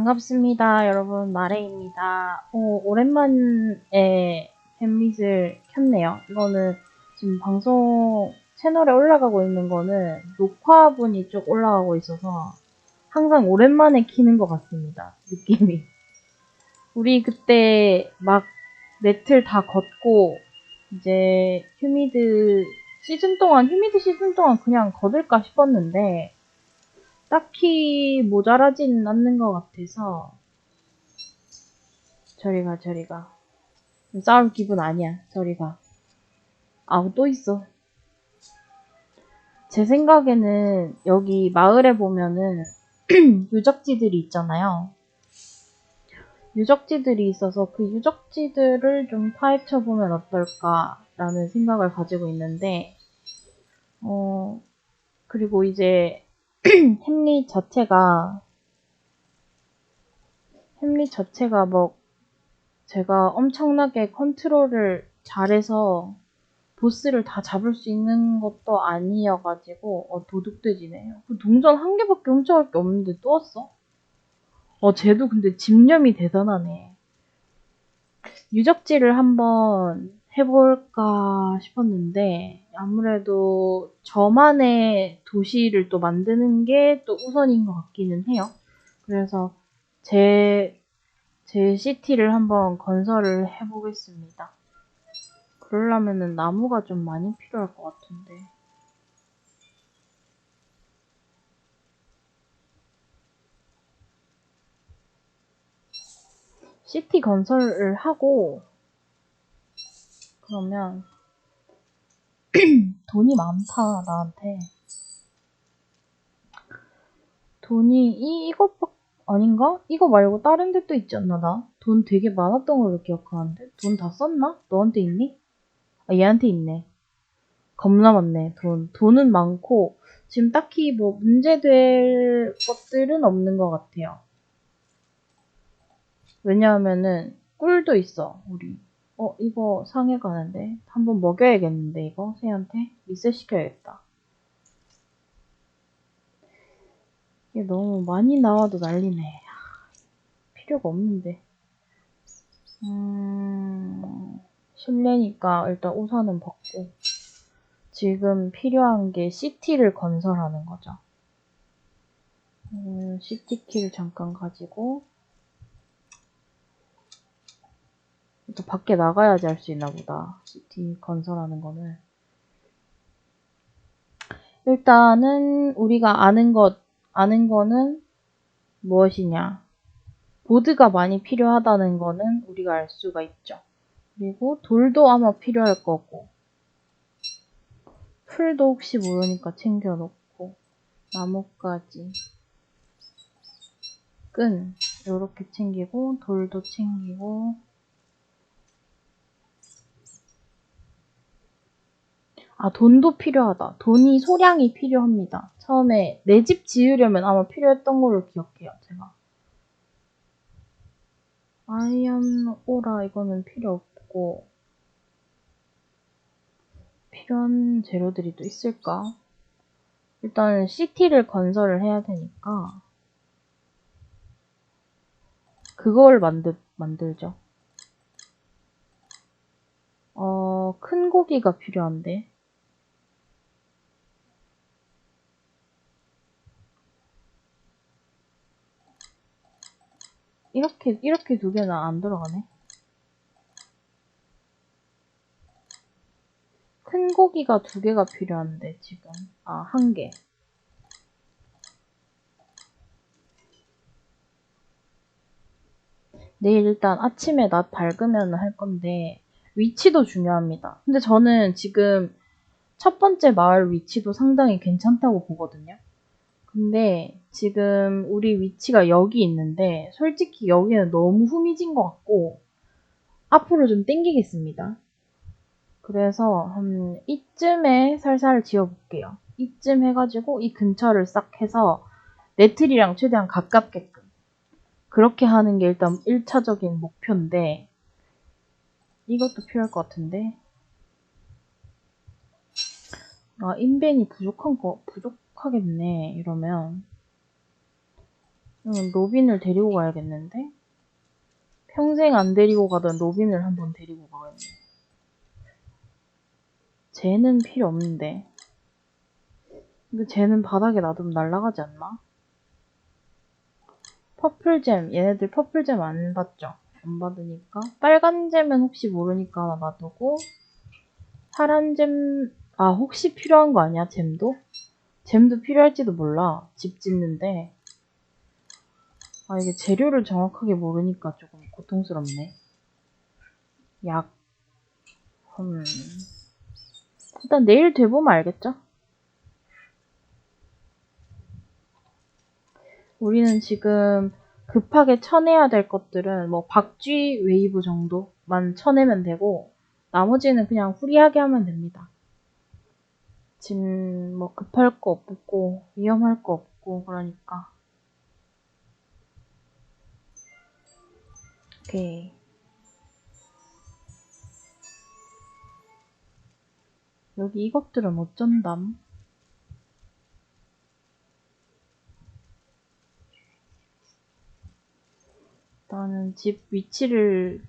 반갑습니다, 여러분. 마레입니다. 오, 오랜만에 햄릿을 켰네요. 이거는 지금 방송 채널에 올라가고 있는 거는 녹화분이 쭉 올라가고 있어서 항상 오랜만에 키는 것 같습니다. 느낌이. 우리 그때 막 네틀 다 걷고 이제 휴미드 시즌 동안 휴미드 시즌 동안 그냥 걷을까 싶었는데 딱히 모자라진 않는 것 같아서 저리가 저리가. 싸울 기분 아니야 저리가. 아우 또 있어. 제 생각에는 여기 마을에 보면은 유적지들이 있잖아요. 유적지들이 있어서 그 유적지들을 좀 파헤쳐 보면 어떨까라는 생각을 가지고 있는데 어 그리고 이제 햄릿 자체가 햄릿 자체가 뭐 제가 엄청나게 컨트롤을 잘해서 보스를 다 잡을 수 있는 것도 아니어가지고 어 도둑돼지네 그 동전 한 개밖에 훔쳐갈 게 없는데 또 왔어? 어 쟤도 근데 집념이 대단하네 유적지를 한번 해볼까 싶었는데 아무래도 저만의 도시를 또 만드는 게 또 우선인 것 같기는 해요. 그래서 제, 제 시티를 한번 건설을 해보겠습니다. 그러려면은 나무가 좀 많이 필요할 것 같은데. 시티 건설을 하고 그러면 돈이 많다 나한테 돈이 이 이것밖 아닌가? 이거 말고 다른 데 또 있지 않나 나? 돈 되게 많았던 걸로 기억하는데 돈 다 썼나? 너한테 있니? 아 얘한테 있네 겁나 많네 돈 돈은 많고 지금 딱히 뭐 문제될 것들은 없는 것 같아요 왜냐하면은 꿀도 있어 우리 어, 이거 상해 가는데. 한번 먹여야겠는데, 이거, 새한테. 리셋 시켜야겠다. 이게 너무 많이 나와도 난리네. 필요가 없는데. 음, 실내니까 일단 우산은 벗고. 지금 필요한 게 시티를 건설하는 거죠. 음, 시티키를 잠깐 가지고. 또 밖에 나가야지 할 수 있나 보다. 시티 건설하는 거는. 일단은 우리가 아는 것, 아는 거는 무엇이냐. 보드가 많이 필요하다는 거는 우리가 알 수가 있죠. 그리고 돌도 아마 필요할 거고. 풀도 혹시 모르니까 챙겨놓고. 나뭇가지. 끈. 이렇게 챙기고, 돌도 챙기고, 아, 돈도 필요하다. 돈이 소량이 필요합니다. 처음에 내 집 지으려면 아마 필요했던 걸로 기억해요, 제가. 아이언 오라 이거는 필요 없고 필요한 재료들이 또 있을까? 일단 시티를 건설을 해야 되니까 그걸 만들, 만들죠. 어, 큰 고기가 필요한데 이렇게 이렇게 두 개는 안 들어가네. 큰 고기가 두 개가 필요한데 지금 아 한 개. 내일 일단 아침에 낮 밝으면 할 건데 위치도 중요합니다. 근데 저는 지금 첫 번째 마을 위치도 상당히 괜찮다고 보거든요. 근데 지금 우리 위치가 여기 있는데 솔직히 여기는 너무 후미진 것 같고 앞으로 좀 땡기겠습니다. 그래서 한 이쯤에 살살 지어볼게요. 이쯤 해가지고 이 근처를 싹 해서 네틀이랑 최대한 가깝게끔 그렇게 하는 게 일단 1차적인 목표인데 이것도 필요할 것 같은데 아 인벤이 부족한 거 부족 하겠네 이러면 음, 로빈을 데리고 가야겠는데? 평생 안 데리고 가던 로빈을 한번 데리고 가겠네. 쟤는 필요 없는데. 근데 쟤는 바닥에 놔두면 날아가지 않나? 퍼플잼, 얘네들 퍼플잼 안 받죠? 안 받으니까. 빨간 잼은 혹시 모르니까 놔두고, 파란 잼, 아, 혹시 필요한 거 아니야, 잼도? 잼도 필요할지도 몰라. 집 짓는데. 아, 이게 재료를 정확하게 모르니까 조금 고통스럽네. 약. 음. 일단 내일 돼보면 알겠죠? 우리는 지금 급하게 쳐내야 될 것들은 뭐 박쥐 웨이브 정도만 쳐내면 되고 나머지는 그냥 후리하게 하면 됩니다. 지금 뭐 급할 거 없고 위험할 거 없고 그러니까 오케이 여기 이것들은 어쩐담? 나는 집 위치를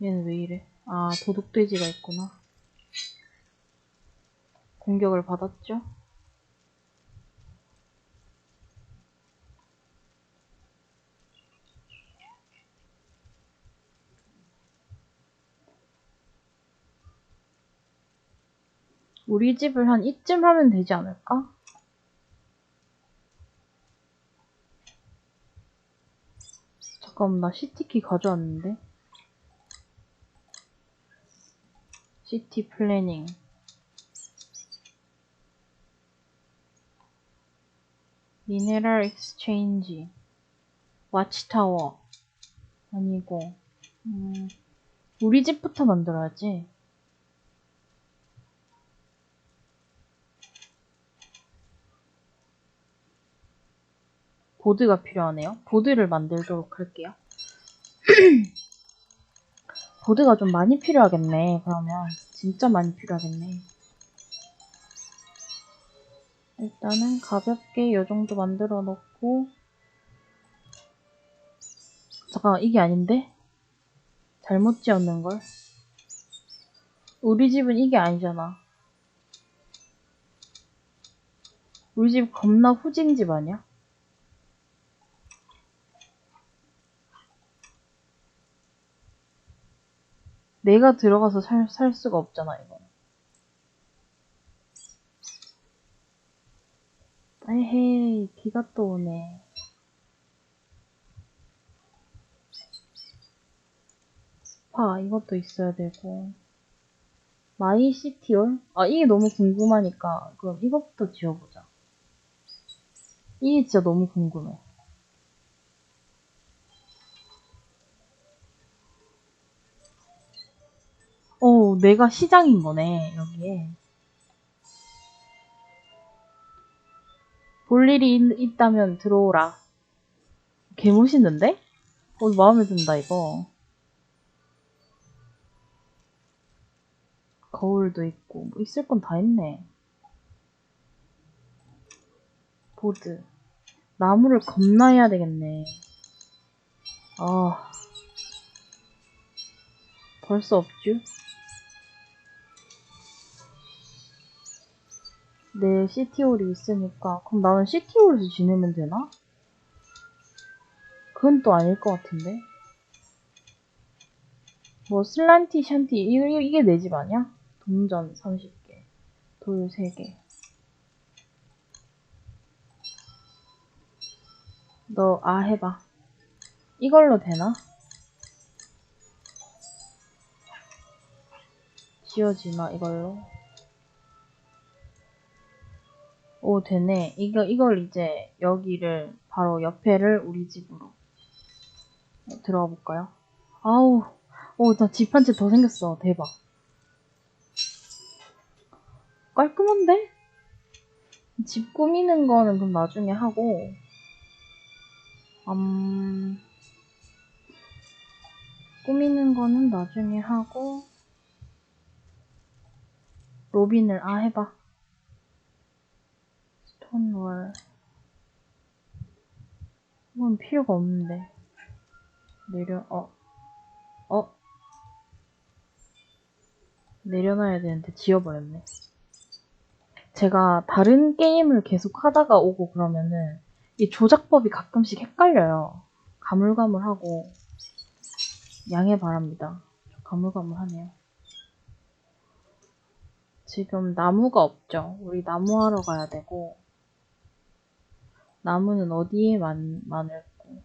얘는 왜 이래? 아 도둑돼지가 있구나. 공격을 받았죠? 우리 집을 한 이쯤 하면 되지 않을까? 잠깐만, 나 시티키 가져왔는데? 시티 플래닝. 미네랄 익스체인지. 와치타워. 아니고, 음, 우리 집부터 만들어야지. 보드가 필요하네요. 보드를 만들도록 할게요. 보드가 좀 많이 필요하겠네. 그러면 진짜 많이 필요하겠네. 일단은 가볍게 이 정도 만들어 놓고 잠깐 이게 아닌데? 잘못 지었는 걸. 우리 집은 이게 아니잖아. 우리 집 겁나 후진 집 아니야? 내가 들어가서 살, 살 수가 없잖아, 이거. 에헤이, 비가 또 오네. 스파, 이것도 있어야 되고. 마이 시티올? 아, 이게 너무 궁금하니까, 그럼 이것부터 지어보자. 이게 진짜 너무 궁금해. 어, 내가 시장인 거네, 여기에. 볼 일이 있, 있다면 들어오라. 개 멋있는데? 어, 마음에 든다, 이거. 거울도 있고, 뭐 있을 건 다 있네. 보드. 나무를 겁나 해야 되겠네. 아. 벌써 없쥬? 내 시티홀이 있으니까 그럼 나는 시티홀에서 지내면 되나? 그건 또 아닐 것 같은데 뭐 슬란티 샨티 이게, 이게 내 집 아니야? 동전 30개 돌 3개 너 아 해봐 이걸로 되나? 지워지나 이걸로? 오, 되네. 이거, 이걸 이제 여기를 바로 옆에를 우리 집으로 들어가 볼까요? 아우, 오, 나집 한 채 더 생겼어. 대박. 깔끔한데? 집 꾸미는 거는 그럼 나중에 하고, 음, 꾸미는 거는 나중에 하고, 로빈을, 아, 해봐. 스톤월. 이건 필요가 없는데. 내려, 어, 어. 내려놔야 되는데 지워버렸네. 제가 다른 게임을 계속 하다가 오고 그러면은 이 조작법이 가끔씩 헷갈려요. 가물가물하고 양해 바랍니다. 가물가물하네요. 지금 나무가 없죠. 우리 나무 하러 가야 되고 나무는 어디에 많, 많을고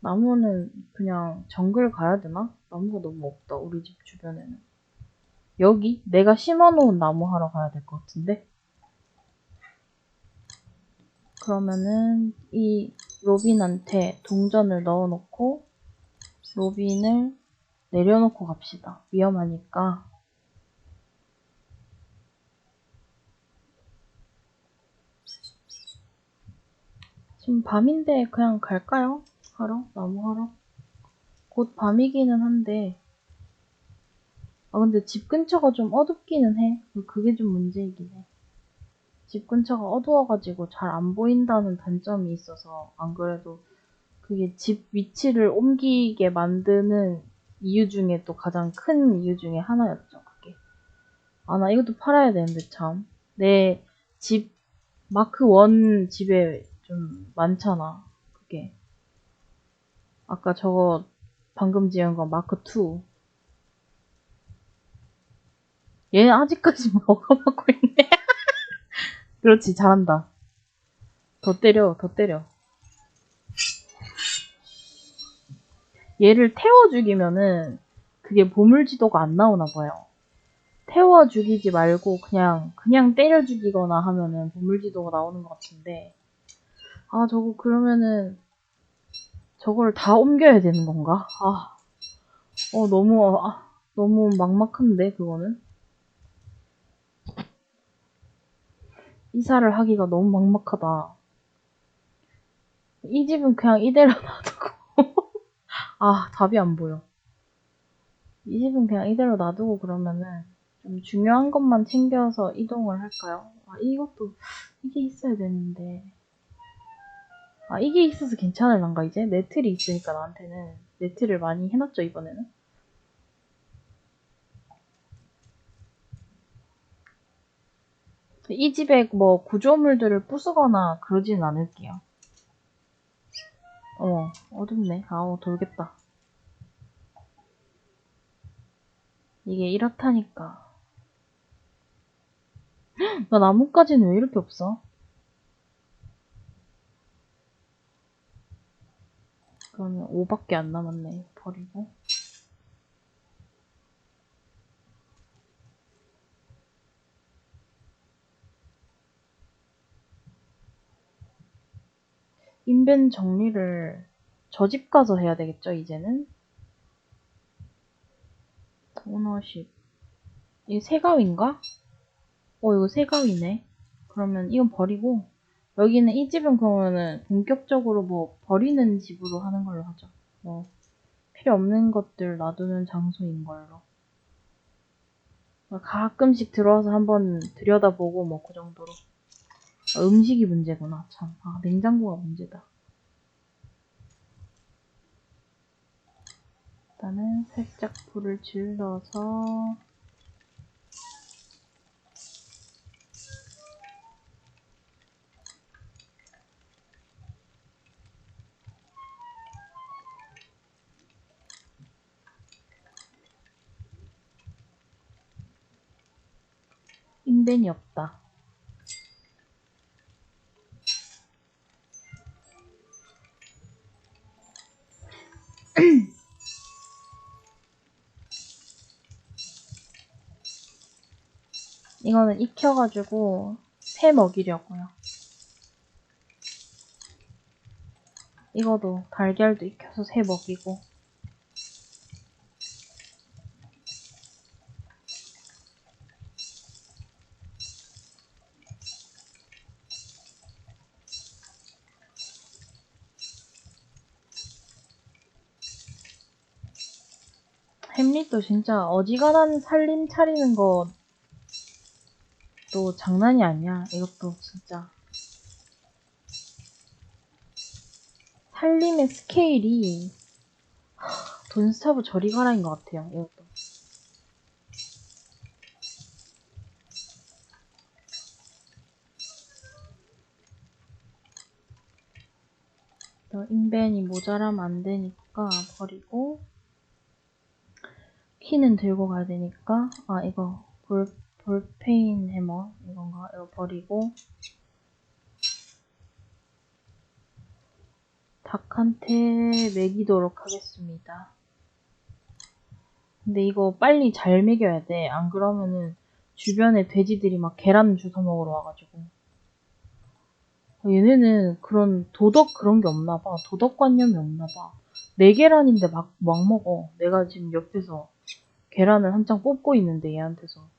나무는 그냥 정글 가야 되나? 나무가 너무 없다. 우리 집 주변에는. 여기? 내가 심어놓은 나무 하러 가야 될 것 같은데? 그러면은 이 로빈한테 동전을 넣어놓고 로빈을 내려놓고 갑시다. 위험하니까. 지금 밤인데 그냥 갈까요? 하러? 나무 하러? 곧 밤이기는 한데 아 근데 집 근처가 좀 어둡기는 해. 그게 좀 문제이긴 해. 집 근처가 어두워가지고 잘 안 보인다는 단점이 있어서 안 그래도 그게 집 위치를 옮기게 만드는 이유 중에 또 가장 큰 이유 중에 하나였죠. 그게. 아 나 이것도 팔아야 되는데 참. 내 집 마크 원 집에 좀 많잖아. 그게. 아까 저거 방금 지은 거 마크 2. 얘는 아직까지 먹어먹고 있네. 그렇지, 잘한다. 더 때려, 더 때려. 얘를 태워 죽이면은 그게 보물 지도가 안 나오나 봐요. 태워 죽이지 말고 그냥 그냥 때려 죽이거나 하면은 보물 지도가 나오는 것 같은데 아 저거 그러면은 저걸 다 옮겨야 되는 건가? 아, 어 너무 아, 너무 막막한데 그거는 이사를 하기가 너무 막막하다. 이 집은 그냥 이대로 놔두고 아 답이 안 보여. 이 집은 그냥 이대로 놔두고 그러면은 좀 중요한 것만 챙겨서 이동을 할까요? 아 이것도 이게 있어야 되는데 아 이게 있어서 괜찮을란가 이제? 네틀이 있으니까 나한테는 네틀을 많이 해놨죠 이번에는 이 집에 뭐 구조물들을 부수거나 그러지는 않을게요 어 어둡네 아우 돌겠다 이게 이렇다니까 나 나뭇가지는 왜 이렇게 없어? 그러면 5밖에 안 남았네. 버리고. 인벤 정리를 저 집 가서 해야 되겠죠, 이제는? 오너십. 이게 새가위인가? 어, 이거 새가위네. 그러면 이건 버리고, 여기는 이 집은 그러면은 본격적으로 뭐 버리는 집으로 하는 걸로 하죠. 뭐 필요 없는 것들 놔두는 장소인 걸로. 가끔씩 들어와서 한번 들여다보고 뭐 그 정도로. 아, 음식이 문제구나. 참. 아, 냉장고가 문제다. 일단은 살짝 불을 질러서 인벤이 없다. 이거는 익혀가지고 새 먹이려고요. 이거도 달걀도 익혀서 새 먹이고 햄릿도 진짜 어지간한 살림 차리는 것도 장난이 아니야. 이것도 진짜. 살림의 스케일이 하, 돈스타브 저리 가라인 것 같아요. 이것도. 또 인벤이 모자라면 안 되니까 버리고 키는 들고 가야 되니까 아 이거 볼 볼페인 해머 이건가 이거 버리고 닭한테 먹이도록 하겠습니다. 근데 이거 빨리 잘 먹여야 돼. 안 그러면은 주변에 돼지들이 막 계란 주워 먹으러 와가지고. 얘네는 그런 도덕 그런 게 없나 봐. 도덕관념이 없나 봐. 내 계란인데 막, 막 먹어. 내가 지금 옆에서 계란을 한장 뽑고 있는데 얘한테서.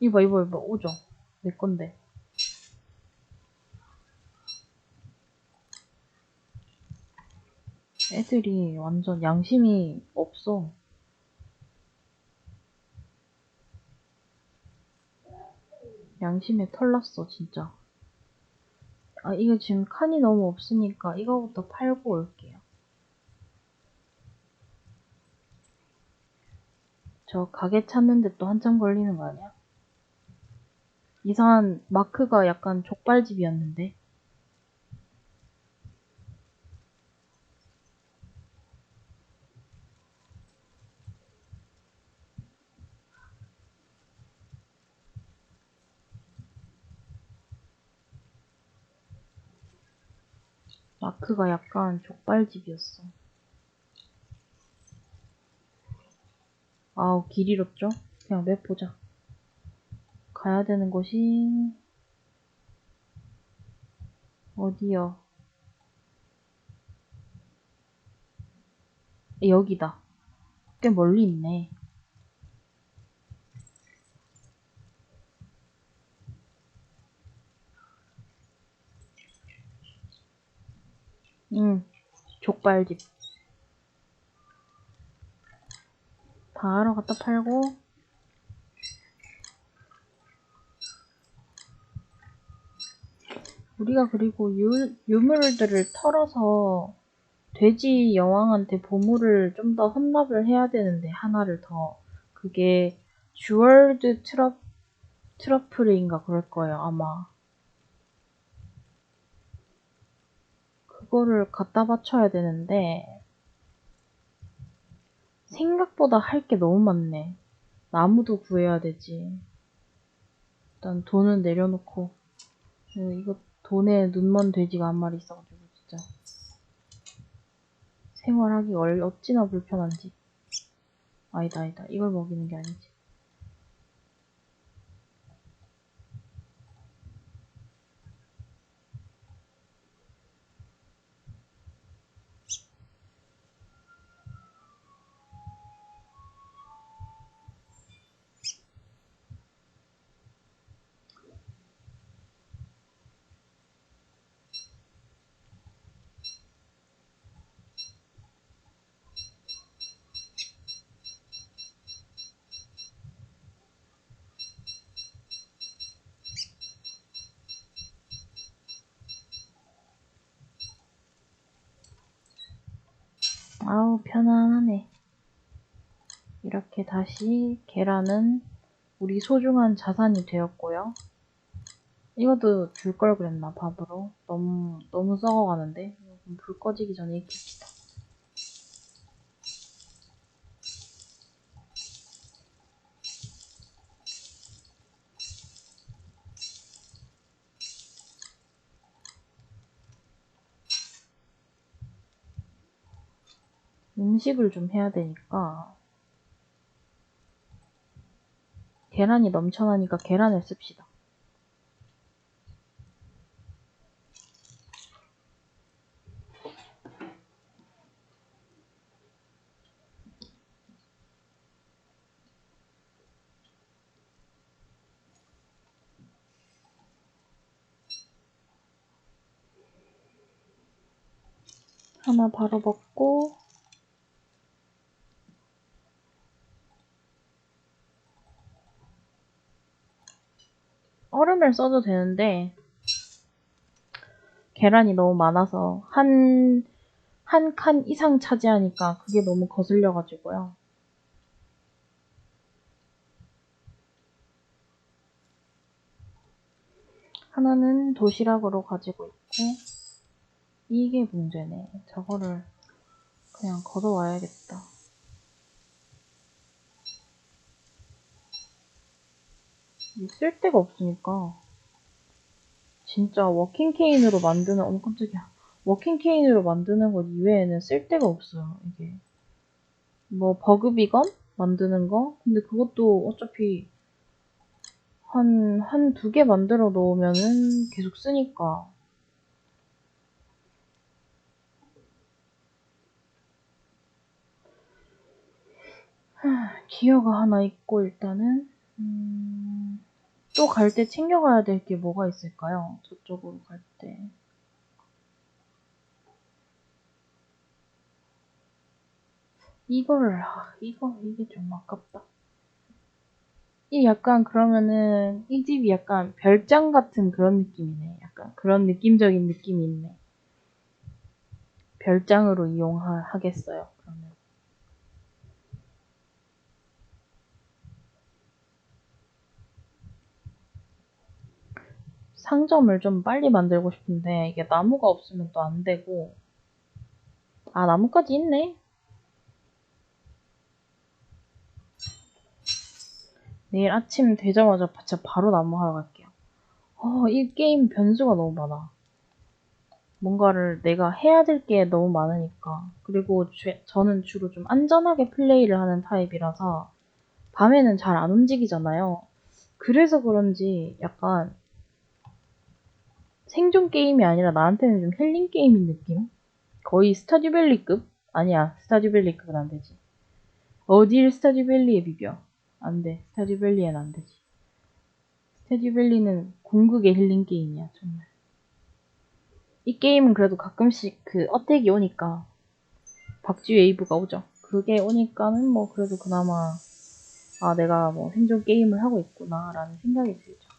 이봐, 이봐, 이봐. 오죠. 내 건데. 애들이 완전 양심이 없어. 양심에 털났어, 진짜. 아, 이거 지금 칸이 너무 없으니까 이거부터 팔고 올게요. 저 가게 찾는데 또 한참 걸리는 거 아니야? 이상한 마크가 약간 족발집이었는데. 마크가 약간 족발집이었어. 아우, 길 잃었죠? 그냥 맵 보자. 가야 되는 곳이, 어디요? 여기다. 꽤 멀리 있네. 응, 족발집. 바로 갖다 팔고, 우리가 그리고 유, 유물들을 털어서 돼지 여왕한테 보물을 좀 더 헌납을 해야 되는데, 하나를 더. 그게 주얼드 트러, 트러플인가 그럴 거예요, 아마. 그거를 갖다 바쳐야 되는데, 생각보다 할 게 너무 많네. 나무도 구해야 되지. 일단 돈은 내려놓고. 어, 이거 돈에 눈먼 돼지가 한 마리 있어가지고, 진짜. 생활하기 얼, 어찌나 불편한지. 아니다, 아니다. 이걸 먹이는 게 아니지. 아우, 편안하네. 이렇게 다시 계란은 우리 소중한 자산이 되었고요. 이것도 줄 걸 그랬나, 밥으로. 너무, 너무 썩어가는데? 불 꺼지기 전에 익힙시다. 단식을 좀 해야 되니까 계란이 넘쳐나니까 계란을 씁시다. 하나 바로 먹고 얼음을 써도 되는데 계란이 너무 많아서 한 한 칸 이상 차지하니까 그게 너무 거슬려 가지고요. 하나는 도시락으로 가지고 있고 이게 문제네. 저거를 그냥 걷어와야겠다. 이게 쓸 데가 없으니까 진짜 워킹 케인으로 만드는 어머 깜짝이야. 워킹 케인으로 만드는 것 이외에는 쓸 데가 없어요. 이게 뭐 버그비건 만드는 거 근데 그것도 어차피 한 한 두 개 만들어 놓으면은 계속 쓰니까 하, 기어가 하나 있고 일단은 음, 또 갈 때 챙겨가야 될 게 뭐가 있을까요? 저쪽으로 갈 때. 이거를, 아, 이거, 이게 좀 아깝다. 이 약간 그러면은, 이 집이 약간 별장 같은 그런 느낌이네. 약간 그런 느낌적인 느낌이 있네. 별장으로 이용하겠어요, 그러면. 상점을 좀 빨리 만들고 싶은데, 이게 나무가 없으면 또 안 되고, 아, 나무까지 있네? 내일 아침 되자마자 진짜 바로 나무 하러 갈게요. 어, 이 게임 변수가 너무 많아. 뭔가를 내가 해야 될 게 너무 많으니까. 그리고 주- 저는 주로 좀 안전하게 플레이를 하는 타입이라서 밤에는 잘 안 움직이잖아요. 그래서 그런지 약간 생존 게임이 아니라 나한테는 좀 힐링 게임인 느낌? 거의 스타듀밸리급? 아니야, 스타듀밸리급은 안 되지. 어딜 스타듀밸리에 비벼? 안 돼. 스타듀밸리엔 안 되지. 스타듀밸리는 궁극의 힐링 게임이야, 정말. 이 게임은 그래도 가끔씩 그 어택이 오니까 박쥐 웨이브가 오죠. 그게 오니까는 뭐 그래도 그나마 아 내가 뭐 생존 게임을 하고 있구나라는 생각이 들죠.